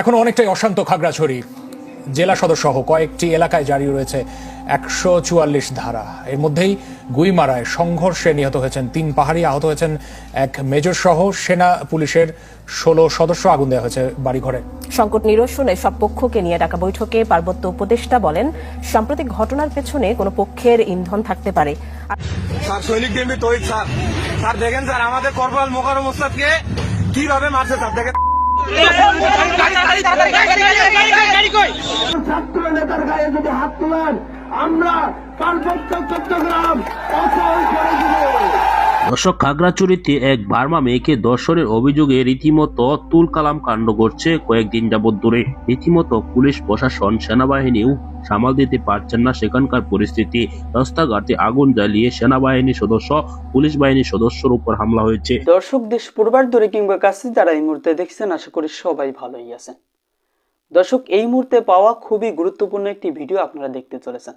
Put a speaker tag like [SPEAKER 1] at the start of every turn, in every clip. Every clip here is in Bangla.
[SPEAKER 1] এখন অনেকটাই অশান্ত খাগড়াছড়ি। জেলা সদর সহ কয়েকটি এলাকায় জারি রয়েছে একশো চুয়াল্লিশ ধারা। এর মধ্যেই গুইমারায় সংঘর্ষে নিহত হয়েছেন তিন পাহাড়ি আহত হয়েছেন এক মেজর সহ সেনা পুলিশের ষোলো সদস্য আগুন দেওয়া হয়েছে বাড়িঘরে।
[SPEAKER 2] সংকট নিরসনে সব পক্ষকে নিয়ে ডাকা বৈঠকে পার্বত্য উপদেষ্টা বলেন সাম্প্রতিক ঘটনার পেছনে কোনো পক্ষের ইন্ধন থাকতে পারে।
[SPEAKER 3] স্যার সৈনিক দেবী তৈরি স্যার। স্যার দেখেন স্যার আমাদের কর্পোরাল মোকারম ওস্তাদকে কীভাবে মারছে স্যার দেখেন।
[SPEAKER 4] ছাত্র
[SPEAKER 5] দর্শক খাগড়াছড়িতে এক বার্মা মেয়েকে দর্শনের অভিযোগে রীতিমতো তুল কালাম কাণ্ড করছে কয়েকদিন যাবৎ ধরে। রীতিমতো পুলিশ, প্রশাসন, সেনাবাহিনীও সামাল দিতে পারছেন না সেখানকার পরিস্থিতি। রাস্তাঘাটে আগুন জ্বালিয়ে সেনাবাহিনীর সদস্য, পুলিশ বাহিনীর সদস্যর উপর হামলা হয়েছে।
[SPEAKER 6] দর্শক, দেশ পূর্বার দূরে কিংবা কাছে যারা এই মুহূর্তে দেখছেন, আশা করি সবাই ভালোই আছেন। দর্শক, এই মুহূর্তে পাওয়া খুবই গুরুত্বপূর্ণ একটি ভিডিও আপনারা দেখতে চলেছেন।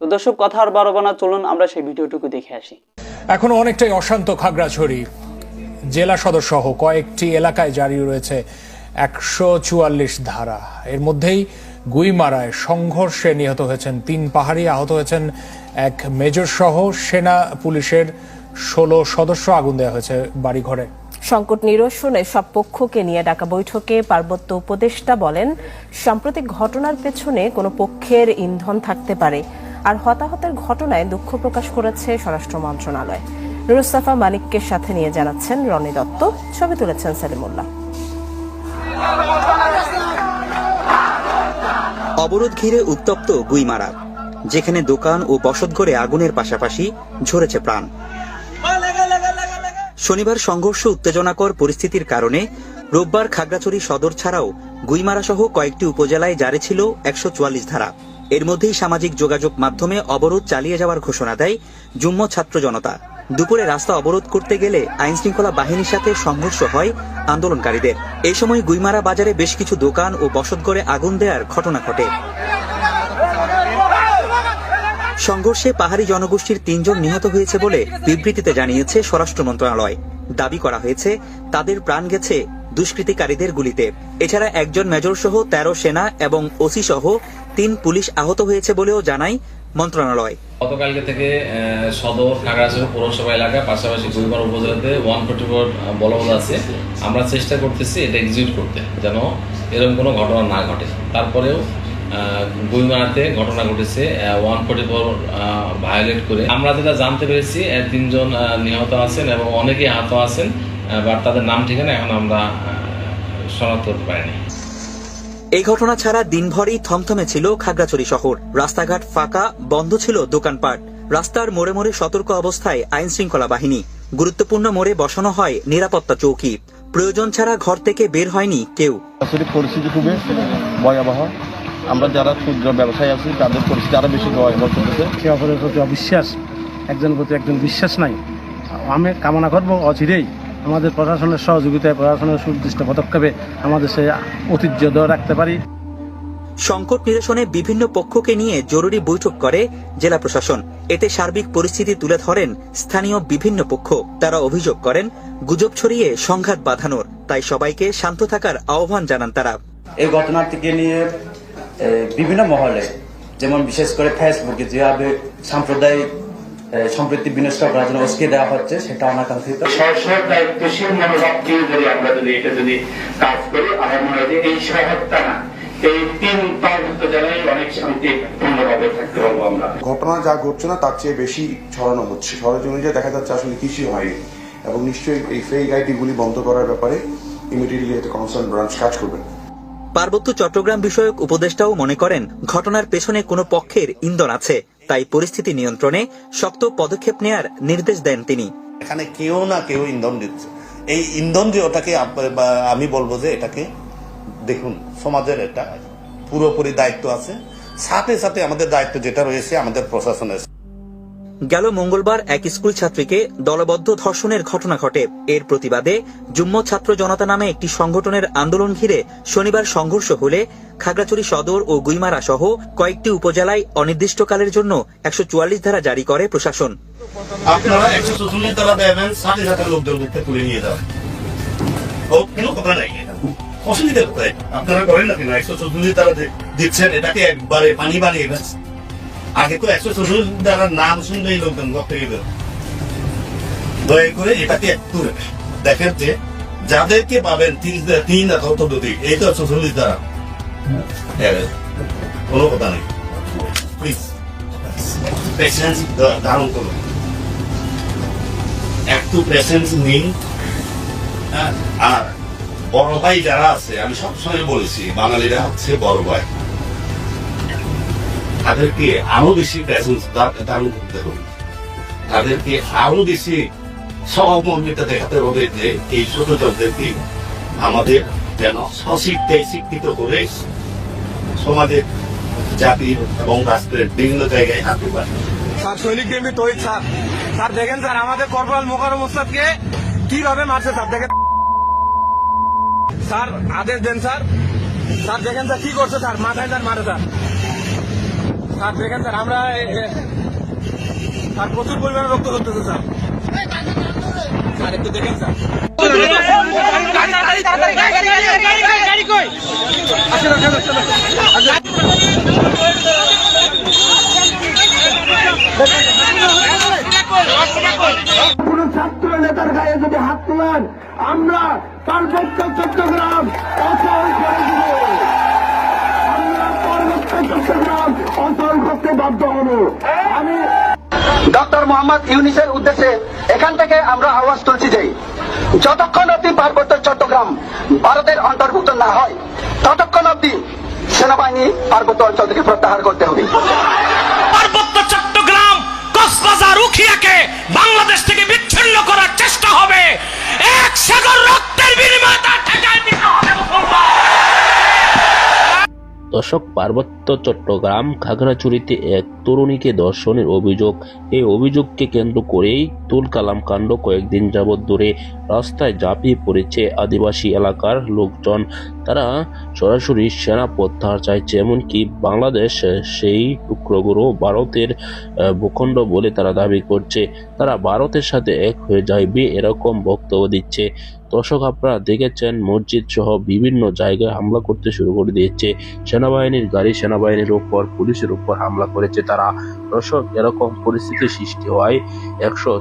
[SPEAKER 6] তো দর্শক কথার বারবানা চলুন আমরা সেই ভিডিওটুকু দেখে আসি।
[SPEAKER 1] এখন অনেকটাই অশান্ত খাগড়াছড়ি। জেলা সদর সহ কয়েকটি এলাকায় জারি রয়েছে একশো চুয়াল্লিশ ধারা। এর মধ্যেই গুইমারায় সংঘর্ষে নিহত হয়েছেন তিন পাহাড়ি আহত হয়েছেন এক মেজর সহ সেনা পুলিশের ষোলো সদস্য আগুন দেওয়া হয়েছে বাড়িঘরে।
[SPEAKER 2] সংকট নিরসনে সব পক্ষকে নিয়ে ডাকা বৈঠকে পার্বত্য উপদেষ্টা বলেন সাম্প্রতিক ঘটনার পেছনে কোনো পক্ষের ইন্ধন থাকতে পারে। আর হতাহতের ঘটনায় দুঃখ প্রকাশ করেছে স্বরাষ্ট্র মন্ত্রণালয়। নুরুস্তাফা মানিককে সাথে নিয়ে জানাচ্ছেন রনি দত্ত। ছবি তুলেছেন সেলিমুল্লাহ।
[SPEAKER 7] অবরোধ ঘিরে উত্তপ্ত গুইমারা যেখানে দোকান ও বসতঘরে আগুনের পাশাপাশি ঝরেছে প্রাণ। শনিবার সংঘর্ষ উত্তেজনাকর পরিস্থিতির কারণে রোববার খাগড়াছড়ি সদর ছাড়াও গুইমারা সহ কয়েকটি উপজেলায় জারি ছিল একশো চুয়াল্লিশ ধারা। এর মধ্যেই সামাজিক যোগাযোগ মাধ্যমে অবরোধ চালিয়ে যাওয়ার ঘোষণা দেয় যুম্ম ছাত্র জনতা। দুপুরে রাস্তা অবরোধ করতে গেলে আইন শৃঙ্খলা বাহিনীর সাথে সংঘর্ষ হয় আন্দোলনকারীদের। এই সময় গুইমারা বাজারে বেশ কিছু দোকান ও বসতঘরে আগুন দেওয়ার ঘটনা ঘটে। সংঘর্ষে পাহাড়ি জনগোষ্ঠীর তিনজন নিহত হয়েছে বলে বিবৃতিতে জানিয়েছে স্বরাষ্ট্র মন্ত্রণালয়। দাবি করা হয়েছে, তাদের প্রাণ গেছে দুষ্কৃতিকারীদের গুলিতে। এছাড়া একজন মেজর সহ তেরো সেনা এবং ওসি সহ তিন পুলিশ আহত হয়েছে বলেও জানায় মন্ত্রণালয়।
[SPEAKER 8] গতকালকে থেকে সদর খাগড়াছড়ি পৌরসভা এলাকা, পাশাপাশি গুলবার উপজেলাতে ওয়ান ফোর্টি ফোর বলবৎ আছে। আমরা চেষ্টা করতেছি এটা এক্সিকিউট করতে, যেন এরকম কোনো ঘটনা না ঘটে। তারপরেও গুইমারাতে ঘটনা ঘটেছে ওয়ান ফোর্টি ফোর ভায়োলেট করে। আমরা যেটা জানতে পেরেছি তিনজন নিহত আছেন এবং অনেকেই আহত আছেন বাট তাদের নাম ঠিকানা এখন আমরা শনাক্ত করতে পারিনি।
[SPEAKER 7] এই ঘটনা ছাড়া দিনভরই থমথমে ছিল খাগড়াছড়ি শহর। রাস্তাঘাট ফাঁকা বন্ধ ছিল দোকানপাট। রাস্তার মোড়ে মোড়ে সতর্ক অবস্থায় আইন শৃঙ্খলা বাহিনী। গুরুত্বপূর্ণ মোড়ে বসানো হয় নিরাপত্তা চৌকি। প্রয়োজন ছাড়া ঘর থেকে বের হয়নি কেউ।
[SPEAKER 9] আসলে পরিস্থিতি খুবই ভয়াবহ। আমরা যারা ক্ষুদ্র ব্যবসায়ী আছি তাদের পরিস্থিতি আরও বেশি ভয়াবহ
[SPEAKER 10] অপরের প্রতি অবিশ্বাস একজনের প্রতি একজন বিশ্বাস নাই। আমি কামনা করব অচিরেই আমাদের প্রশাসনের সহযোগিতায় প্রশাসনের সুনির্দিষ্ট পদক্ষেপে আমাদের সেই ঐতিহ্য ধরে রাখতে পারি।
[SPEAKER 7] সংকট নিরসনে বিভিন্ন পক্ষকে নিয়ে জরুরি বৈঠক করে জেলা প্রশাসন। এতে সার্বিক পরিস্থিতি তুলে ধরেন স্থানীয় বিভিন্ন পক্ষ। তারা অভিযোগ করেন গুজব ছড়িয়ে সংঘাত বাঁধানোর। তাই সবাইকে শান্ত থাকার আহ্বান জানান তারা।
[SPEAKER 11] এই ঘটনাটিকে নিয়ে বিভিন্ন মহলে যেমন বিশেষ করে ফেসবুকে যেভাবে সাম্প্রদায়িক এ, সম্প্রীতি বিনষ্ট করার জন্য উস্কে দেওয়া হচ্ছে সেটা অনাকাঙ্ক্ষিত।
[SPEAKER 4] সরকার দায়িত্বশীল মনোভাব দিয়ে যদি আমরা যদি এটা যদি কাজ করি আমার মনে হয় যে এই শহরটা না এই তিন জেলায় অনেক শান্তি থাকতে পারব আমরা।
[SPEAKER 12] ঘটনা যা ঘটছে না তার চেয়ে বেশি ছড়ানো হচ্ছে। সরেজমিনে অনুযায়ী দেখা যাচ্ছে আসলে কিছুই হয়নি। এবং নিশ্চয়ই এই ফেক আইডিগুলি বন্ধ করার ব্যাপারে ইমিডিয়েটলি একটা কনসার্ন ব্রাঞ্চ কাজ করবেন
[SPEAKER 7] পার্বত্য চট্টগ্রাম বিষয়ক উপদেষ্টাও মনে করেন ঘটনার পেছনে কোনো পক্ষের ইন্ধন আছে। তাই পরিস্থিতি নিয়ন্ত্রণে শক্ত পদক্ষেপ নেয়ার নির্দেশ দেন তিনি।
[SPEAKER 13] এখানে কেউ না কেউ ইন্ধন দিচ্ছে। এই ইন্ধন যে ওটাকে আমি বলব যে এটাকে দেখুন, সমাজের এটা পুরোপুরি দায়িত্ব আছে। সাথে সাথে আমাদের দায়িত্ব যেটা রয়েছে আমাদের প্রশাসনের।
[SPEAKER 7] গেল মঙ্গলবার এক স্কুল ছাত্রীকে দলবদ্ধ ধর্ষণের ঘটনা ঘটে। এর প্রতিবাদে যুম্ম ছাত্র জনতা নামে একটি সংগঠনের আন্দোলন ঘিরে শনিবার সংঘর্ষ হলে খাগড়াছড়ি সদর ও গুইমারা সহ কয়েকটি উপজেলায় অনির্দিষ্টকালের জন্য একশো চুয়াল্লিশ ধারা জারি করে প্রশাসন।
[SPEAKER 13] অসুবিধা কোথায়? আপনারা করেন না কেন? একশো দ্বারা দিচ্ছেন, এটাকে একবারে পানি বানিয়ে আগে তো একশো চল্লিশ দ্বারা নাম শুনলেই লোকজন গপ থেকে বের দয়া করে এটাকে একটু দেখেন যে যাদেরকে পাবেন তিন তিন অথবা দুটি এই তো চল্লিশ দ্বারা। কোনো কথা নেই। প্লিজ পেশেন্স ধারণ করুন। একটু পেশেন্স নিন। হ্যাঁ, আর বড় ভাই যারা আছে আমি সবসময় বলেছি বাঙালিরা হচ্ছে বড় ভাই। তাদেরকে আরও বেশি পেশেন্স ধারণ করতে হবে। তাদেরকে আরও বেশি সহমর্মিতা দেখাতে হবে যে এই ছোটদেরকে আমাদের যেন সশিক্ষায় শিক্ষিত করে সমাজের জাতির এবং রাষ্ট্রের বিভিন্ন জায়গায় আনতে পারে।
[SPEAKER 3] স্যার, সৈনিক বিএমপি তৈরি স্যার। স্যার, দেখেন, স্যার, আমাদের কর্পোরাল মোকারম ওস্তাদকে কীভাবে মারছে, স্যার, দেখেন। স্যার, আদেশ দেন, স্যার। স্যার, দেখেন, স্যার, কি করছে, স্যার? মাথায়, স্যার, মারে, স্যার। স্যার, দেখেন স্যার, আমরা স্যার, প্রচুর পরিমাণে রক্ত করতেছে স্যার। স্যার, একটু দেখেন, স্যার।
[SPEAKER 14] কোন ছাত্র নেতার গায়ে যদি হাত তোলেন, আমরা পার্বত্য চট্টগ্রাম করে ইউনিসের উদ্দেশ্যে এখান থেকে আমরা আওয়াজ তুলছি যে যতক্ষণ অব্দি পার্বত্য চট্টগ্রাম ভারতের অন্তর্ভুক্ত না হয়, ততক্ষণ অব্দি সেনাবাহিনী পার্বত্য অঞ্চল থেকে প্রত্যাহার করতে হবে।
[SPEAKER 15] পার্বত্য চট্টগ্রাম কক্সবাজার উখিয়াকে বাংলাদেশ
[SPEAKER 5] দর্শক পার্বত্য চট্টগ্রাম খাগড়াছড়িতে এক তরুণীকে ধর্ষণের অভিযোগ। এই অভিযোগকে কেন্দ্র করেই তুল কালাম কাণ্ড কয়েকদিন যাবৎ ধরে রাস্তায় ঝাঁপিয়ে পড়েছে আদিবাসী এলাকার লোকজন। তারা সরাসরি সেনা প্রত্যাহার চাইছে, এমনকি বাংলাদেশ সেই টুকরোগুলো ভারতের ভূখণ্ড বলে তারা দাবি করছে। তারা ভারতের সাথে এক হয়ে যাইবে এরকম বক্তব্য দিচ্ছে। দর্শক, আপনারা দেখেছেন মসজিদ সহ বিভিন্ন জায়গায় হামলা করতে শুরু করে দিয়েছে। সেনাবাহিনীর গাড়ি সেনাবাহিনীর উপর, পুলিশের উপর হামলা করেছে তারা। দর্শক, এরকম পরিস্থিতি সৃষ্টি হয়। একশো